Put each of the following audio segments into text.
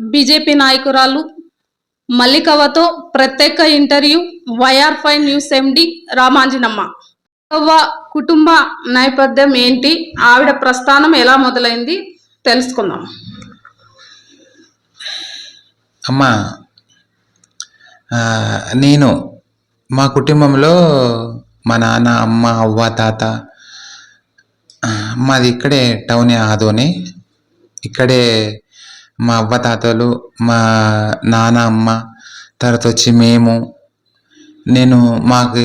BJP నాయకురాలు మల్లికవ్వతో ప్రత్యేక interview YR five news MD Ramanjanamma. Mallikavva కుటుంబ నేపథ్యం ఏంటి? ఆవిడ ప్రస్థానం ఎలా మొదలైంది? తెలుసుకుందాం. అమ్మా నేను మా కుటుంబంలో మా నాన్న అమ్మ అవ్వ తాత మాది ఇక్కడే టౌన్ ఆదోని. ఇక్కడే మా అవ్వ తాతలు మా నాన్న అమ్మ తర్వాత వచ్చి మేము నేను మాకు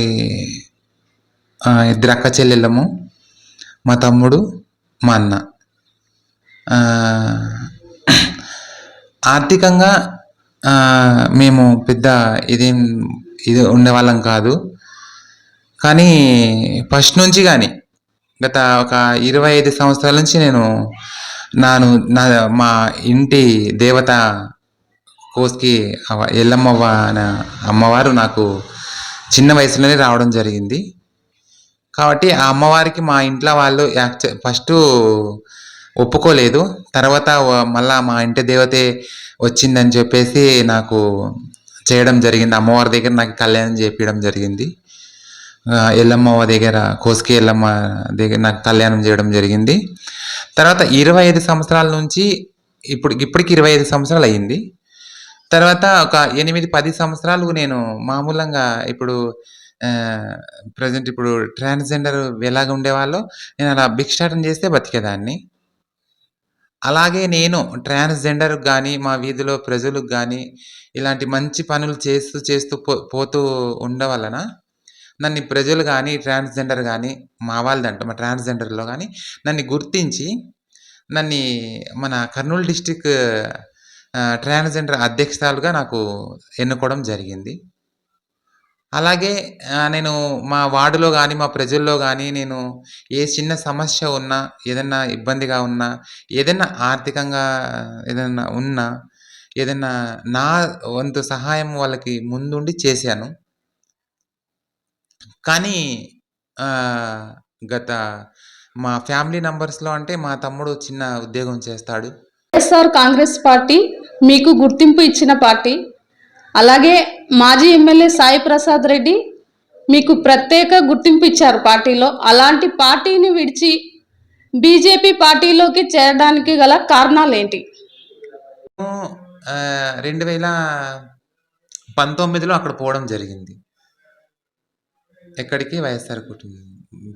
ఇద్దరు అక్క చెల్లెళ్ళము మా తమ్ముడు మా అన్న. ఆర్థికంగా మేము పెద్ద ఇదేం ఇది ఉండేవాళ్ళం కాదు. కానీ ఫస్ట్ నుంచి కానీ గత ఒక ఇరవై ఐదు సంవత్సరాల నుంచి నేను నాను నా మా ఇంటి దేవత కోస్కి ఎల్లమ్మవ్వ అనే అమ్మవారు నాకు చిన్న వయసులోనే రావడం జరిగింది. కాబట్టి ఆ అమ్మవారికి మా ఇంట్లో వాళ్ళు యాక్చు ఫస్ట్ ఒప్పుకోలేదు. తర్వాత మళ్ళా మా ఇంటి దేవతే వచ్చిందని చెప్పేసి నాకు చేయడం జరిగింది. అమ్మవారి దగ్గర నాకు కళ్యాణం చేపించడం జరిగింది. ఎల్లమ్మ దగ్గర కోసుకి ఎల్లమ్మ దగ్గర నాకు కళ్యాణం చేయడం జరిగింది. తర్వాత ఇరవై ఐదు సంవత్సరాల నుంచి ఇప్పుడు ఇప్పటికి ఇరవై ఐదు సంవత్సరాలు అయ్యింది. తర్వాత ఒక ఎనిమిది పది సంవత్సరాలు నేను మామూలంగా ఇప్పుడు ప్రజెంట్ ఇప్పుడు ట్రాన్స్జెండర్ ఎలాగ ఉండేవాళ్ళో నేను అలా భిక్షాటం చేస్తే బతికేదాన్ని. అలాగే నేను ట్రాన్స్జెండర్ కానీ మా వీధిలో ప్రజలకు కానీ ఇలాంటి మంచి పనులు చేస్తూ చేస్తూ పో పోతూ ఉండవలన నన్ను ప్రజలు కానీ ట్రాన్స్జెండర్ కానీ మా వాళ్ళదంట మా ట్రాన్స్జెండర్లో కానీ నన్ను గుర్తించి నన్ను మన కర్నూలు డిస్టిక్ ట్రాన్స్జెండర్ అధ్యక్షురాలుగా నాకు ఎన్నుకోవడం జరిగింది. అలాగే నేను మా వార్డులో కానీ మా ప్రజల్లో కానీ నేను ఏ చిన్న సమస్య ఉన్నా ఏదైనా ఇబ్బందిగా ఉన్నా ఏదైనా ఆర్థికంగా ఏదైనా ఉన్నా ఏదైనా నా వంతు సహాయం వాళ్ళకి ముందుండి చేశాను. కానీ గత మా ఫ్యామిలీ నంబర్స్లో అంటే మా తమ్ముడు చిన్న ఉద్యోగం చేస్తాడు. వైఎస్ఆర్ కాంగ్రెస్ పార్టీ మీకు గుర్తింపు ఇచ్చిన పార్టీ. అలాగే మాజీ ఎమ్మెల్యే సాయి ప్రసాద్ రెడ్డి మీకు ప్రత్యేక గుర్తింపు ఇచ్చారు పార్టీలో. అలాంటి పార్టీని విడిచి బీజేపీ పార్టీలోకి చేరడానికి గల కారణాలు ఏంటి రెండు వేల పంతొమ్మిదిలో అక్కడ పోవడం జరిగింది. ఎక్కడికి వైఎస్ఆర్ కుటుంబం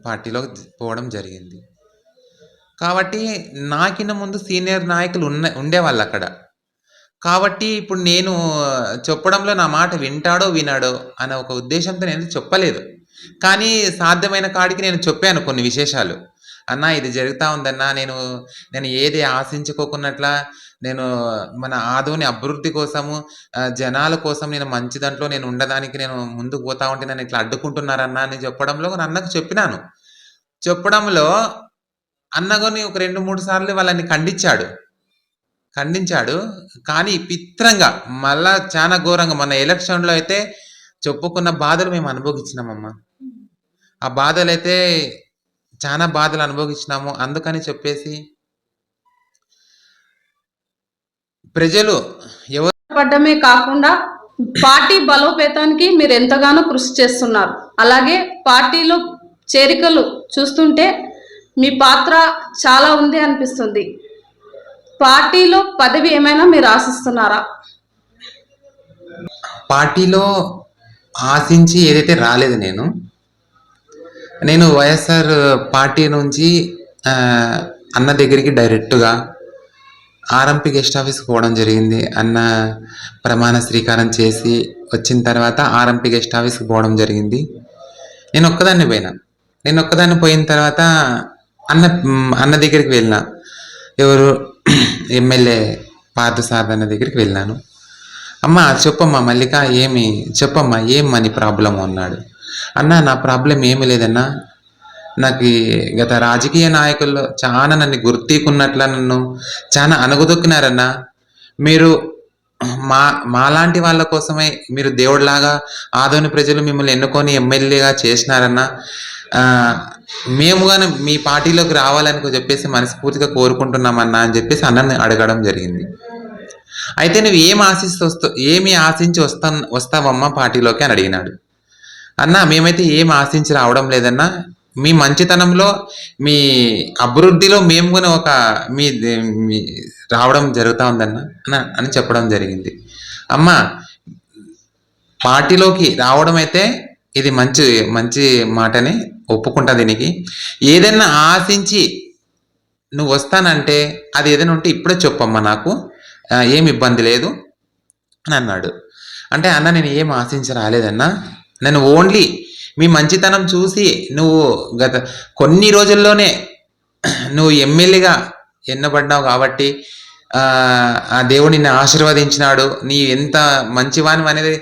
పార్టీలో పోవడం జరిగింది. కాబట్టి నాకిన ముందు సీనియర్ నాయకులు ఉన్న ఉండేవాళ్ళు అక్కడ. కాబట్టి ఇప్పుడు నేను చెప్పడంలో నా మాట వింటాడో వినాడో అనే ఒక ఉద్దేశంతో నేను చెప్పలేదు. కానీ సాధ్యమైన కాడికి నేను చెప్పాను కొన్ని విశేషాలు. అన్న ఇది జరుగుతూ ఉందన్నా నేను నేను ఏది ఆశించుకోకున్నట్లా నేను మన ఆదోని అభివృద్ధి కోసము జనాల కోసం నేను మంచి దాంట్లో నేను ఉండడానికి నేను ముందుకు పోతా ఉంటే నన్ను ఇట్లా అడ్డుకుంటున్నారన్నా అని చెప్పడంలో అన్నకు చెప్పినాను. చెప్పడంలో అన్నగని ఒక రెండు మూడు సార్లు వాళ్ళని ఖండించాడు. ఖండించాడు. కానీ పిత్రంగా మళ్ళా చాలా ఘోరంగా మన ఎలక్షన్లో అయితే చెప్పుకున్న బాధలు మేము అనుభవించినామమ్మా. ఆ బాధలు అయితే చాలా బాధలు అనుభవించినాము. అందుకని చెప్పేసి ప్రజలు ఎవరు పడ్డమే కాకుండా పార్టీ బలోపేతానికి మీరు ఎంతగానో కృషి చేస్తున్నారు. అలాగే పార్టీలో చేరికలు చూస్తుంటే మీ పాత్ర చాలా ఉంది అనిపిస్తుంది. పార్టీలో పదవి ఏమైనా మీరు ఆశిస్తున్నారా? పార్టీలో ఆశించి ఏదైతే రాలేదు నేను నేను వైఎస్ఆర్ పార్టీ నుంచి అన్న దగ్గరికి డైరెక్ట్గా ఆర్ఎంపీ గెస్ట్ ఆఫీస్కి పోవడం జరిగింది. అన్న ప్రమాణ స్వీకారం చేసి వచ్చిన తర్వాత ఆర్ఎంపీ గెస్ట్ ఆఫీస్కి పోవడం జరిగింది. నేను ఒక్కదాన్ని పోయినా. నేను ఒక్కదాన్ని పోయిన తర్వాత అన్న అన్న దగ్గరికి వెళ్ళిన. ఎవరు? ఎమ్మెల్యే పార్థసారథి అన్న దగ్గరికి వెళ్ళాను అమ్మా చెప్పమ్మా మల్లిక ఏమి? చెప్పమ్మా ఏం మనీ ప్రాబ్లం అన్నాడు. అన్న నా ప్రాబ్లం ఏమీ లేదన్నా. నాకు గత రాజకీయ నాయకుల్లో చాలా నన్ను గుర్తీకున్నట్ల నన్ను చాలా అణగదొక్కినారన్నా. మీరు మా మాలాంటి వాళ్ళ కోసమే మీరు దేవుడిలాగా ఆదోని ప్రజలు మిమ్మల్ని ఎన్నుకొని ఎమ్మెల్యేగా చేసినారన్న. మేము కానీ మీ పార్టీలోకి రావాలని చెప్పేసి మనస్ఫూర్తిగా కోరుకుంటున్నామన్నా అని చెప్పేసి అన్నని అడగడం జరిగింది. అయితే నువ్వు ఏం ఆశిస్తూ వస్తూ ఏమి ఆశించి వస్తా వస్తావమ్మా పార్టీలోకి అని అడిగినాడు. అన్న మేమైతే ఏం ఆశించి రావడం లేదన్నా. మీ మంచితనంలో మీ అభివృద్ధిలో మేము కూడా ఒక మీ రావడం జరుగుతూ ఉందన్న అని చెప్పడం జరిగింది. అమ్మ పార్టీలోకి రావడం అయితే ఇది మంచి మంచి మాటని ఒప్పుకుంటా దీనికి. ఏదైనా ఆశించి నువ్వు వస్తానంటే అది ఏదైనా ఉంటే ఇప్పుడే చెప్పమ్మా నాకు. ఏమి ఏం ఇబ్బంది లేదు అని అన్నాడు. అంటే అన్న నేను ఏం ఆశించి రాలేదన్నా నన్ను ఓన్లీ మీ మంచితనం చూసి నువ్వు గత కొన్ని రోజుల్లోనే నువ్వు ఎమ్మెల్యేగా ఎన్నబడ్డావు కాబట్టి ఆ, ఆ దేవుడు నిన్ను ఆశీర్వదించినాడు. నీ ఎంత మంచివాని అనేది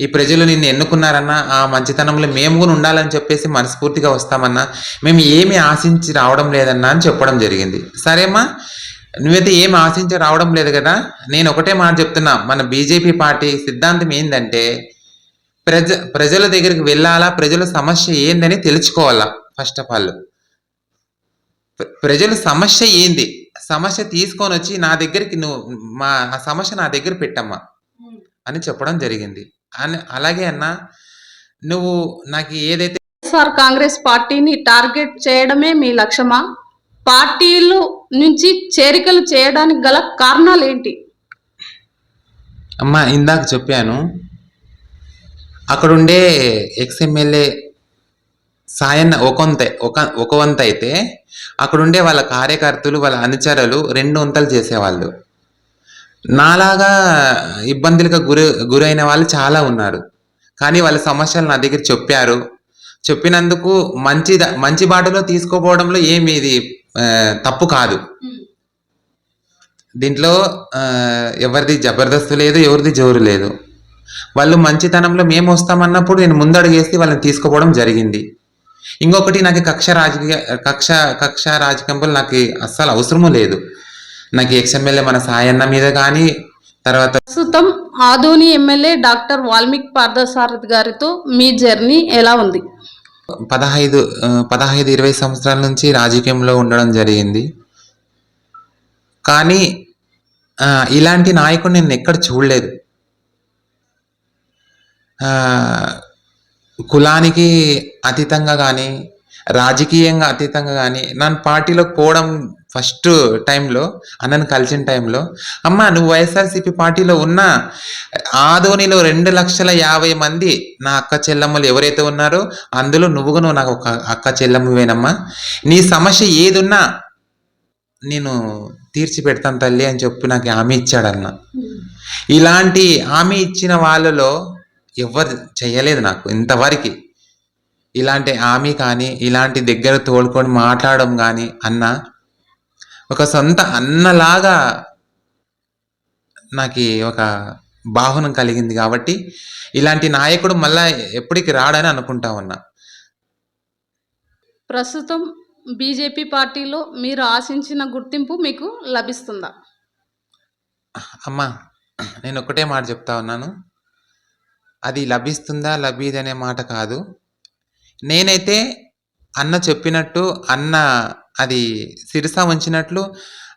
ఈ ప్రజలు నిన్ను ఎన్నుకున్నారన్నా ఆ మంచితనంలో మేము కూడా ఉండాలని చెప్పేసి మనస్ఫూర్తిగా వస్తామన్నా మేము ఏమి ఆశించి రావడం లేదన్నా అని చెప్పడం జరిగింది. సరేమ్మా? నువ్వైతే ఏం ఆశించి రావడం లేదు కదా? నేను ఒకటే మాట చెప్తున్నా. మన బీజేపీ పార్టీ సిద్ధాంతం ఏంటంటే ప్రజ ప్రజల దగ్గరికి వెళ్ళాలా? ప్రజల సమస్య ఏందని తెలుసుకోవాలా? ఫస్ట్ ఆఫ్ ఆల్ ప్రజల సమస్య ఏంది? సమస్య తీసుకొని వచ్చి నా దగ్గరికి నువ్వు మా ఆ సమస్య నా దగ్గర పెట్టమ్మా. అని చెప్పడం జరిగింది. అని అలాగే అన్న నువ్వు నాకు ఏదైతే సార్ కాంగ్రెస్ పార్టీని టార్గెట్ చేయడమే మీ లక్ష్యమా? పార్టీలు నుంచి చేరికలు చేయడానికి గల కారణాలు ఏంటి? అమ్మ ఇందాక చెప్పాను అక్కడుండే ఎక్స్ఎమ్మెల్యే సాయన్న ఒక వంత ఒక ఒక వంత అయితే అక్కడుండే వాళ్ళ కార్యకర్తలు వాళ్ళ అనుచరులు రెండు వంతలు చేసేవాళ్ళు. నాలాగా ఇబ్బందులకు గురి గురైన వాళ్ళు చాలా ఉన్నారు. కానీ వాళ్ళ సమస్యలు నా దగ్గర చెప్పారు. చెప్పినందుకు మంచి మంచి బాటలో తీసుకోపోవడంలో ఏమి ఇది తప్పు కాదు. దీంట్లో ఎవరిది జబర్దస్త్ లేదు ఎవరిది జోరు లేదు. వాళ్ళు మంచితనంలో మేము వస్తామన్నప్పుడు నేను ముందడుగేసి వాళ్ళని తీసుకుపోవడం జరిగింది. ఇంకొకటి నాకు కక్ష రాజకీయ కక్ష కక్ష రాజకీయంలో నాకు అస్సలు అవసరము లేదు. నాకు ఎక్స్ఎమ్మెల్యే మన సాయన్న మీద కానీ తర్వాత ప్రస్తుతం ఆదోని ఎమ్మెల్యే డాక్టర్ వాల్మీకి పార్థసారథి గారితో మీ జర్నీ ఎలా ఉంది? పదహైదు పదహైదు ఇరవై సంవత్సరాల నుంచి రాజకీయంలో ఉండడం జరిగింది. కానీ ఇలాంటి నాయకుడు నేను ఎక్కడ చూడలేదు. కులానికి అతీతంగా కానీ రాజకీయంగా అతీతంగా కానీ నన్ను పార్టీలోకి పోవడం ఫస్ట్ టైంలో అన్నను కలిసిన టైంలో అమ్మ నువ్వు వైఎస్ఆర్సీపీ పార్టీలో ఉన్నా ఆదోనిలో రెండు లక్షల యాభై మంది నా అక్క చెల్లమ్మలు ఎవరైతే ఉన్నారో అందులో నువ్వు నువ్వు నాకు ఒక అక్క చెల్లమ్మవేనమ్మా. నీ సమస్య ఏదున్నా నేను తీర్చి పెడతాను తల్లి అని చెప్పి నాకు హామీ ఇచ్చాడన్న. ఇలాంటి హామీ ఇచ్చిన వాళ్ళలో ఎవరు చేయలేదు నాకు ఇంతవరకు. ఇలాంటి హామీ కానీ ఇలాంటి దగ్గర తోడుకొని మాట్లాడడం కానీ అన్న ఒక సొంత అన్నలాగా నాకు ఒక భావనం కలిగింది కాబట్టి ఇలాంటి నాయకుడు మళ్ళా ఎప్పటికి రాడని అనుకుంటా ఉన్నా. ప్రస్తుతం బీజేపీ పార్టీలో మీరు ఆశించిన గుర్తింపు మీకు లభిస్తుందా? అమ్మా నేను ఒకటే మాట చెప్తా ఉన్నాను. అది లభిస్తుందా లభీదనే అనే మాట కాదు. నేనైతే అన్న చెప్పినట్టు అన్న అది సిరస ఉంచినట్లు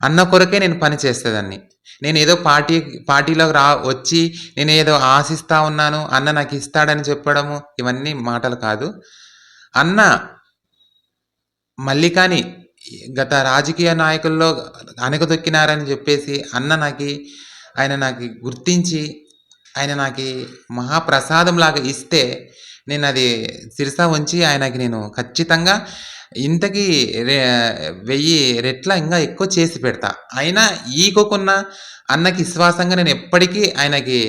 అన్న కొరకే నేను పని చేసేదాన్ని. నేను ఏదో పార్టీ పార్టీలోకి రా వచ్చి నేను ఏదో ఆశిస్తా ఉన్నాను అన్న నాకు ఇస్తాడని చెప్పడము ఇవన్నీ మాటలు కాదు. అన్న మళ్ళీ కానీ గత రాజకీయ నాయకుల్లో అనగదొక్కినారని చెప్పేసి అన్న నాకు ఆయన నాకు గుర్తించి ఆయన నాకు మహాప్రసాదం లాగా ఇస్తే నేను అది సిరిసా ఉంచి ఆయనకి నేను ఖచ్చితంగా ఇంతకి రె వెయ్యి రెట్ల ఇంకా ఎక్కువ చేసి పెడతా. అయినా ఈకోకున్న అన్నకి విశ్వాసంగా నేను ఎప్పటికీ ఆయనకి